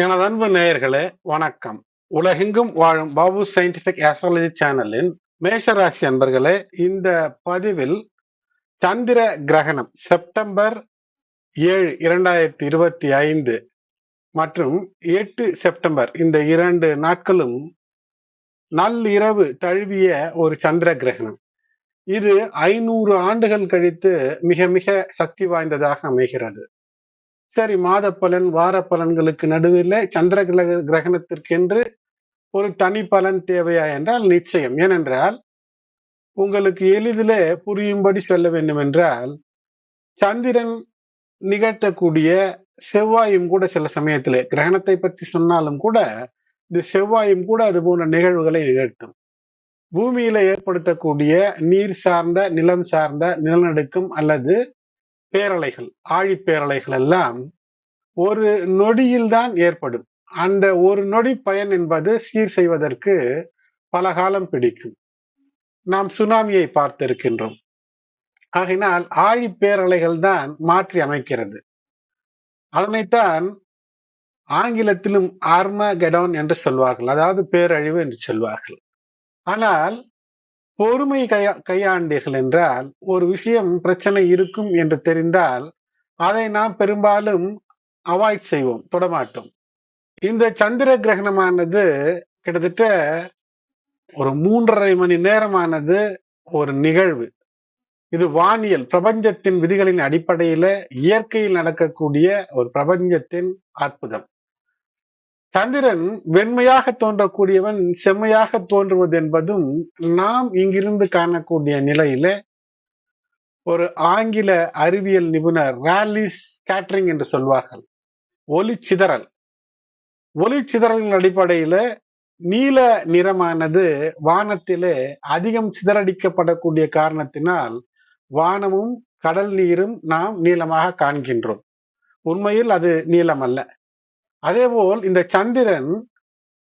எனது அன்பு நேயர்களே வணக்கம். உலகெங்கும் வாழும் பாபு சயின்டிபிக் ஆஸ்ட்ராலஜி சேனலின் மேஷராசி அன்பர்களே இந்த பதிவில் சந்திர கிரகணம் செப்டம்பர் ஏழு இரண்டாயிரத்தி இருபத்தி ஐந்து மற்றும் எட்டு செப்டம்பர் இந்த இரண்டு நாட்களும் நள்ளிரவு தழுவிய ஒரு சந்திர கிரகணம். இது ஐநூறு ஆண்டுகள் கழித்து மிக மிக சக்தி வாய்ந்ததாக அமைகிறது. சரி மாத பலன் வார பலன்களுக்கு நடுவில் சந்திர கிரக கிரகணத்திற்கென்று ஒரு தனி பலன் தேவையா என்றால் நிச்சயம். ஏனென்றால் உங்களுக்கு எளிதில் புரியும்படி சொல்ல வேண்டும் என்றால் சந்திரன் நிகழ்த்தக்கூடிய செவ்வாயும் கூட சில சமயத்திலே கிரகணத்தை பற்றி சொன்னாலும் கூட இந்த செவ்வாயும் கூட அது போன்ற நிகழ்வுகளை நிகழ்த்தும். பூமியில ஏற்படுத்தக்கூடிய நீர் சார்ந்த நிலம் சார்ந்த நிலநடுக்கம் அல்லது பேரலைகள் ஆழிப்பேரலைகள் எல்லாம் ஒரு நொடியில் தான் ஏற்படும். அந்த ஒரு நொடி பயன் என்பது சீர் செய்வதற்கு பல காலம் பிடிக்கும். நாம் சுனாமியை பார்த்திருக்கின்றோம். ஆகினால் ஆழிப்பேரலைகள் தான் மாற்றி அமைக்கிறது. அதனைத்தான் ஆங்கிலத்திலும் ஆர்மகெடான் என்று சொல்வார்கள். அதாவது பேரழிவு என்று சொல்வார்கள். ஆனால் பொறுமை கையா கையாண்டீர்கள் என்றால் ஒரு விஷயம் பிரச்சனை இருக்கும் என்று தெரிந்தால் அதை நாம் பெரும்பாலும் அவாய்ட் செய்வோம் தொடமாட்டோம். இந்த சந்திர கிரகணமானது கிட்டத்தட்ட ஒரு மூன்றரை மணி நேரமானது ஒரு நிகழ்வு. இது வானியல் பிரபஞ்சத்தின் விதிகளின் அடிப்படையில இயற்கையில் நடக்கக்கூடிய ஒரு பிரபஞ்சத்தின் அற்புதம். சந்திரன் வெண்மையாக தோன்றக்கூடியவன் செம்மையாக தோன்றுவது என்பதும் நாம் இங்கிருந்து காணக்கூடிய நிலையில ஒரு ஆங்கில அறிவியல் நிபுணர் ரேலி ஸ்கேட்ரிங் என்று சொல்வார்கள். ஒளி சிதறல். ஒளி சிதறலின் அடிப்படையில நீல நிறமானது வானத்திலே அதிகம் சிதறடிக்கப்படக்கூடிய காரணத்தினால் வானமும் கடல் நீரும் நாம் நீளமாக காண்கின்றோம். உண்மையில் அது நீளம் அல்ல அதேபோல் இந்த சந்திரன்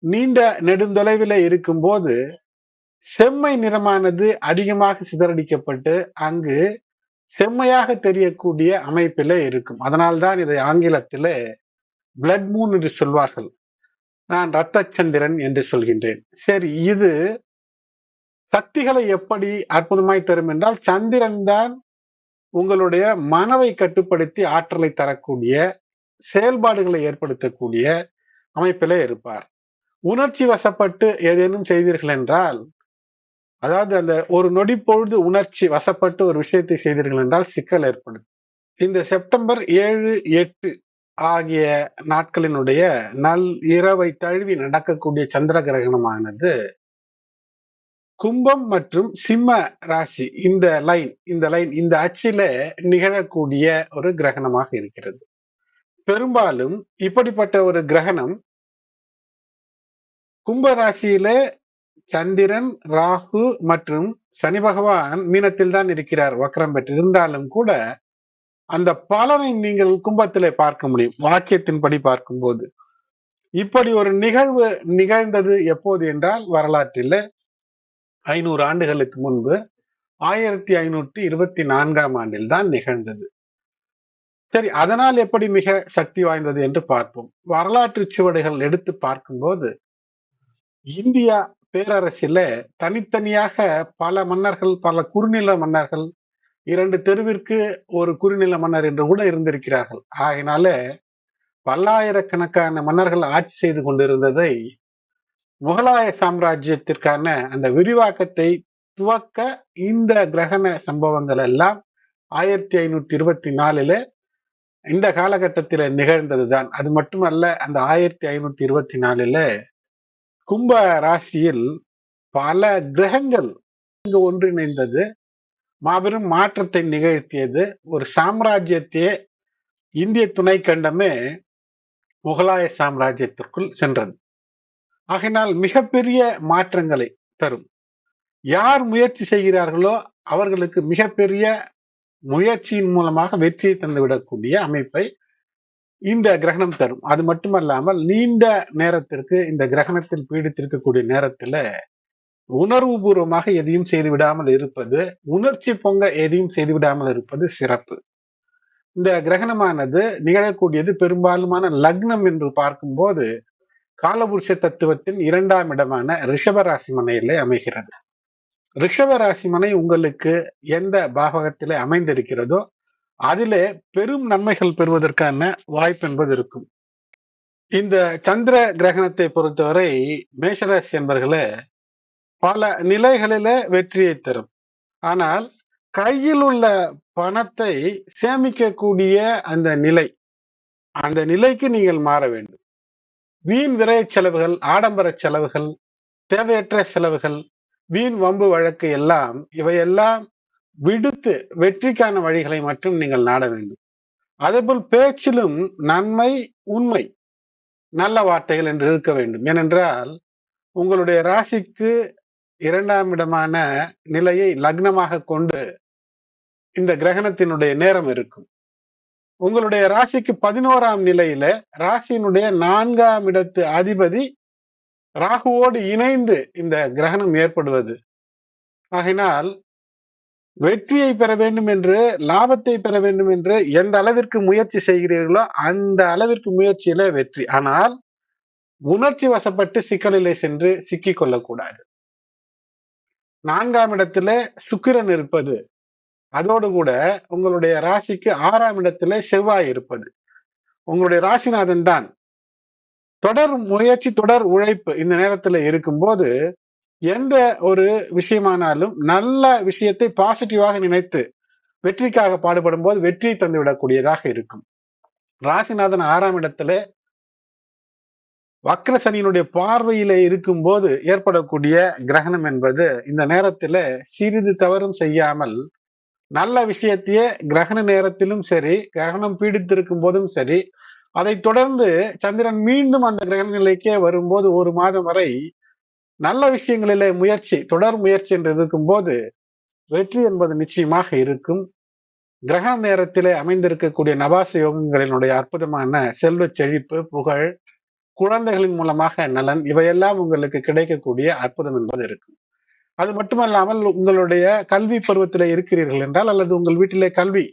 நீண்ட நெடுந்தொலைவில் இருக்கும்போது செம்மை நிறமானது அதிகமாக சிதறடிக்கப்பட்டு அங்கு செம்மையாக தெரியக்கூடிய அமைப்பில இருக்கும். அதனால்தான் இதை ஆங்கிலத்தில பிளட் மூன் என்று சொல்வார்கள். நான் இரத்த சந்திரன் என்று சொல்கின்றேன். சரி இது சக்திகளை எப்படி அற்புதமாய் தரும் என்றால் சந்திரன் தான் உங்களுடைய மனதை கட்டுப்படுத்தி ஆற்றலை தரக்கூடிய செயல்பாடுகளை ஏற்படுத்தக்கூடிய அமைப்பிலே இருப்பார். உணர்ச்சி வசப்பட்டு ஏதேனும் செய்தீர்கள் என்றால் அதாவது அந்த ஒரு நொடி பொழுது உணர்ச்சி வசப்பட்டு ஒரு விஷயத்தை செய்தீர்கள் என்றால் சிக்கல் ஏற்படும். இந்த செப்டம்பர் ஏழு எட்டு ஆகிய நாட்களினுடைய நல் இரவை தழுவி நடக்கக்கூடிய சந்திர கிரகணமானது கும்பம் மற்றும் சிம்ம ராசி இந்த லைன் இந்த லைன் இந்த அச்சில நிகழக்கூடிய ஒரு கிரகணமாக இருக்கிறது. பெரும்பாலும் இப்படிப்பட்ட ஒரு கிரகணம் கும்பராசியில சந்திரன் ராகு மற்றும் சனி பகவான் மீனத்தில் தான் இருக்கிறார் வக்ரம் பெற்று. இருந்தாலும் கூட அந்த பலனை நீங்கள் கும்பத்திலே பார்க்க முடியும் வாக்கியத்தின்படி பார்க்கும்போது. இப்படி ஒரு நிகழ்வு நிகழ்ந்தது எப்போது என்றால் வரலாற்றில் ஐநூறு ஆண்டுகளுக்கு முன்பு ஆயிரத்தி ஐநூற்றி இருபத்தி நான்காம் ஆண்டில் தான் நிகழ்ந்தது. சரி அதனால் எப்படி மிக சக்தி வாய்ந்தது என்று பார்ப்போம். வரலாற்று சுவடுகள் எடுத்து பார்க்கும்போது இந்தியா பேரரசில தனித்தனியாக பல மன்னர்கள் பல குறுநில மன்னர்கள் இரண்டு தெருவிற்கு ஒரு குறுநில மன்னர் என்று கூட இருந்திருக்கிறார்கள். ஆகினால பல்லாயிரக்கணக்கான மன்னர்கள் ஆட்சி செய்து கொண்டிருந்ததை முகலாய சாம்ராஜ்யத்திற்கான அந்த விரிவாக்கத்தை துவக்க இந்த கிரகண சம்பவங்கள் எல்லாம் ஆயிரத்தி ஐநூத்தி இருபத்தி நாலுல இந்த காலகட்டத்தில் நிகழ்ந்ததுதான். அது மட்டுமல்ல அந்த ஆயிரத்தி ஐநூத்தி இருபத்தி நாலுல கும்ப ராசியில் பல கிரகங்கள் இங்கு ஒன்றிணைந்தது. மாபெரும் மாற்றத்தை நிகழ்த்தியது. ஒரு சாம்ராஜ்யத்தையே இந்திய துணை கண்டமே முகலாய சாம்ராஜ்யத்திற்குள் சென்றது. ஆகினால் மிகப்பெரிய மாற்றங்களை தரும். யார் முயற்சி செய்கிறார்களோ அவர்களுக்கு மிகப்பெரிய முயற்சியின் மூலமாக வெற்றியை தந்துவிடக்கூடிய அமைப்பை இந்த கிரகணம் தரும். அது மட்டுமல்லாமல் நீண்ட நேரத்திற்கு இந்த கிரகணத்தில் பீடித்திருக்கக்கூடிய நேரத்துல உணர்வு பூர்வமாக எதையும் செய்து விடாமல் இருப்பது உணர்ச்சி பொங்க எதையும் செய்து விடாமல் இருப்பது சிறப்பு. இந்த கிரகணமானது நிகழக்கூடியது பெரும்பாலுமான லக்னம் என்று பார்க்கும்போது காலபுருஷ தத்துவத்தின் இரண்டாம் இடமான ரிஷபராசி மனையிலே அமைகிறது. ரிஷப ராசி மனை உங்களுக்கு எந்த பாகத்திலே அமைந்திருக்கிறதோ அதிலே பெரும் நன்மைகள் பெறுவதற்கான வாய்ப்பு என்பது இருக்கும். இந்த சந்திர கிரகணத்தை பொறுத்தவரை மேஷராசி என்பர்களே பல நிலைகளில வெற்றியை தரும். ஆனால் கையில் உள்ள பணத்தை சேமிக்கக்கூடிய அந்த நிலை அந்த நிலைக்கு நீங்கள் மாற வேண்டும். வீண் விரை செலவுகள் ஆடம்பர செலவுகள் தேவையற்ற செலவுகள் வீண் வம்பு வழக்கு எல்லாம் இவையெல்லாம் விடுத்து வெற்றிக்கான வழிகளை மட்டும் நீங்கள் நாட வேண்டும். அதேபோல் பேச்சிலும் நன்மை உண்மை நல்ல வார்த்தைகள் என்று இருக்க வேண்டும். ஏனென்றால் உங்களுடைய ராசிக்கு இரண்டாம் இடமான நிலையை லக்னமாக கொண்டு இந்த கிரகணத்தினுடைய நேரம் இருக்கும். உங்களுடைய ராசிக்கு பதினோராம் நிலையில ராசியினுடைய நான்காம் இடத்து அதிபதி ராகுவோடு இணைந்து இந்த கிரகணம் ஏற்படுவது. ஆகினால் வெற்றியை பெற வேண்டும் என்று லாபத்தை பெற வேண்டும் என்று எந்த அளவிற்கு முயற்சி செய்கிறீர்களோ அந்த அளவிற்கு முயற்சியில வெற்றி. ஆனால் உணர்ச்சி வசப்பட்டு சிக்கலிலே சென்று சிக்கி கொள்ளக்கூடாது. நான்காம் இடத்துல சுக்கிரன் இருப்பது. அதோடு கூட உங்களுடைய ராசிக்கு ஆறாம் இடத்துல செவ்வாய் இருப்பது. உங்களுடைய ராசிநாதன் தான் தொடர் முயற்சி தொடர் உழைப்பு இந்த நேரத்துல இருக்கும்போது எந்த ஒரு விஷயமானாலும் நல்ல விஷயத்தை பாசிட்டிவாக நினைத்து வெற்றிக்காக பாடுபடும் போது வெற்றியை தந்து விடக்கூடியதாக இருக்கும். ராசிநாதன் ஆறாம் இடத்துல வக்ரசனியினுடைய பார்வையில இருக்கும் போது ஏற்படக்கூடிய கிரகணம் என்பது இந்த நேரத்துல சிறிது தவறும் செய்யாமல் நல்ல விஷயத்தையே கிரகண நேரத்திலும் சரி கிரகணம் பீடித்திருக்கும் போதும் சரி அதை தொடர்ந்து சந்திரன் மீண்டும் அந்த கிரகண நிலைக்கே வரும்போது ஒரு மாதம் வரை நல்ல விஷயங்களிலே முயற்சி தொடர் முயற்சி என்று இருக்கும் போது வெற்றி என்பது நிச்சயமாக இருக்கும். கிரகண நேரத்திலே அமைந்திருக்கக்கூடிய நவாச யோகங்களினுடைய அற்புதமான செல்வ செழிப்பு புகழ் குழந்தைகளின் மூலமாக நலன் இவையெல்லாம் உங்களுக்கு கிடைக்கக்கூடிய அற்புதம் என்பது இருக்கும் அது மட்டுமல்லாமல் உங்களுடைய கல்வி பருவத்தில் இருக்கிறீர்கள் என்றால் அல்லது உங்கள் வீட்டிலே கல்வி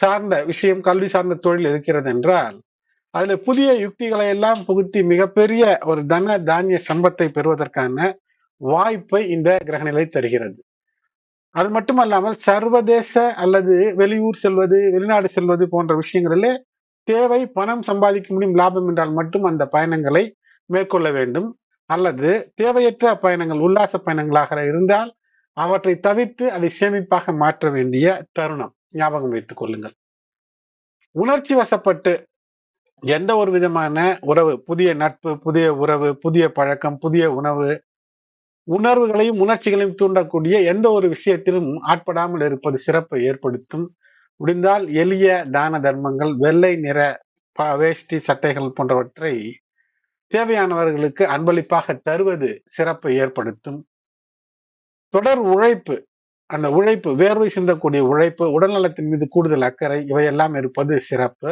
சார்ந்த விஷயம் கல்வி சார்ந்த தொழில் இருக்கிறது என்றால் அதுல புதிய யுக்திகளை எல்லாம் புகுத்தி மிகப்பெரிய ஒரு தன தானிய சம்பத்தை பெறுவதற்கான வாய்ப்பை இந்த கிரகநிலை தருகிறது. அது மட்டுமல்லாமல் சர்வதேச அல்லது வெளியூர் செல்வது வெளிநாடு செல்வது போன்ற விஷயங்களிலே தேவை பணம் சம்பாதிக்க முடியும் லாபம் என்றால் மட்டும் அந்த பயணங்களை மேற்கொள்ள வேண்டும். அல்லது தேவையற்ற பயணங்கள் உல்லாச பயணங்களாக இருந்தால் அவற்றை தவிர்த்து அதை சேமிப்பாக மாற்ற வேண்டிய தருணம். ஞாபகம் வைத்துக் கொள்ளுங்கள். உணர்ச்சி வசப்பட்டு எந்த ஒரு விதமான உறவு புதிய நட்பு புதிய உறவு புதிய பழக்கம் புதிய உணவு உணர்வுகளையும் உணர்ச்சிகளையும் தூண்டக்கூடிய எந்த ஒரு விஷயத்திலும் ஆட்படாமல் இருப்பது சிறப்பை ஏற்படுத்தும். முடிந்தால் எளிய தான தர்மங்கள் வெள்ளை நிற வேஷ்டி சட்டைகள் போன்றவற்றை தேவையானவர்களுக்கு அன்பளிப்பாக தருவது சிறப்பை ஏற்படுத்தும். தொடர் உழைப்பு அந்த உழைப்பு வேர்வை சிந்தக்கூடிய உழைப்பு உடல்நலத்தின் மீது கூடுதல் அக்கறை இவையெல்லாம் இருப்பது சிறப்பு.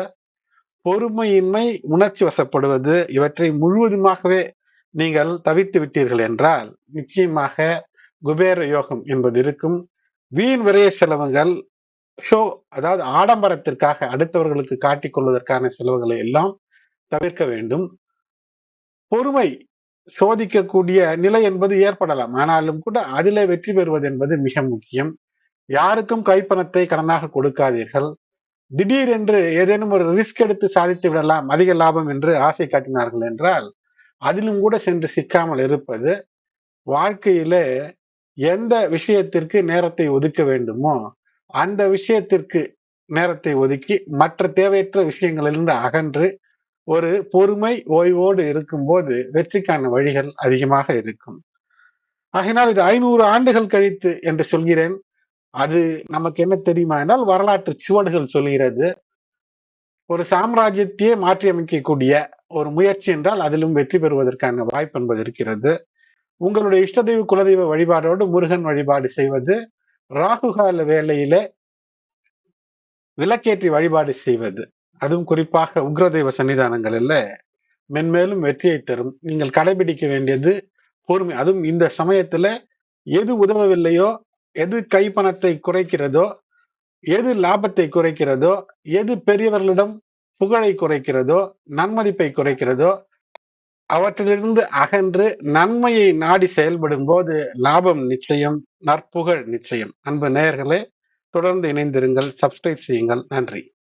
பொறுமையின்மை உணர்ச்சி வசப்படுவது இவற்றை முழுவதுமாகவே நீங்கள் தவித்து விட்டீர்கள் என்றால் நிச்சயமாக குபேர யோகம் என்பது இருக்கும். வீண் விரைய செலவுகள் ஷோ அதாவது ஆடம்பரத்திற்காக அடுத்தவர்களுக்கு காட்டிக் கொள்வதற்கான செலவுகளை எல்லாம் தவிர்க்க வேண்டும். பொறுமை சோதிக்கக்கூடிய நிலை என்பது ஏற்படலாம். ஆனாலும் கூட அதிலே வெற்றி பெறுவது என்பது மிக முக்கியம். யாருக்கும் கைப்பணத்தை கடனாக கொடுக்காதீர்கள். திடீர் என்று ஏதேனும் ஒரு ரிஸ்க் எடுத்து சாதித்து விடலாம் அதிக லாபம் என்று ஆசை காட்டினார்கள் என்றால் அதிலும் கூட சென்று சிக்காமல் இருப்பது வாழ்க்கையிலே எந்த விஷயத்திற்கு நேரத்தை ஒதுக்க வேண்டுமோ அந்த விஷயத்திற்கு நேரத்தை ஒதுக்கி மற்ற தேவையற்ற விஷயங்களிலிருந்து அகன்று ஒரு பொறுமை ஓய்வோடு இருக்கும்போது வெற்றிக்கான வழிகள் அதிகமாக இருக்கும். ஆகினால் இது ஐநூறு ஆண்டுகள் கழித்து என்று சொல்கிறேன். அது நமக்கு என்ன தெரியுமா? என்றால் வரலாற்று சுவடுகள் சொல்கிறது. ஒரு சாம்ராஜ்யத்தையே மாற்றியமைக்கக்கூடிய ஒரு முயற்சி என்றால் அதிலும் வெற்றி பெறுவதற்கான வாய்ப்பு என்பது இருக்கிறது. உங்களுடைய இஷ்டதெய்வ குலதெய்வ வழிபாடோடு முருகன் வழிபாடு செய்வது ராகுகால வேலையில விளக்கேற்றி வழிபாடு செய்வது. அதுவும் குறிப்பாக உக்ரதெய்வ சன்னிதானங்களில் மென்மேலும் வெற்றியை தரும். நீங்கள் கடைபிடிக்க வேண்டியது பொறுமை. அதுவும் இந்த சமயத்துல எது உதவவில்லையோ எது கைப்பணத்தை குறைக்கிறதோ எது லாபத்தை குறைக்கிறதோ எது பெரியவர்களிடம் புகழை குறைக்கிறதோ நன்மதிப்பை குறைக்கிறதோ அவற்றிலிருந்து அகன்று நன்மையை நாடி செயல்படும் போது லாபம் நிச்சயம் நற்புகழ் நிச்சயம். அன்பு நேயர்களே தொடர்ந்து இணைந்திருங்கள் சப்ஸ்கிரைப் செய்யுங்கள். நன்றி.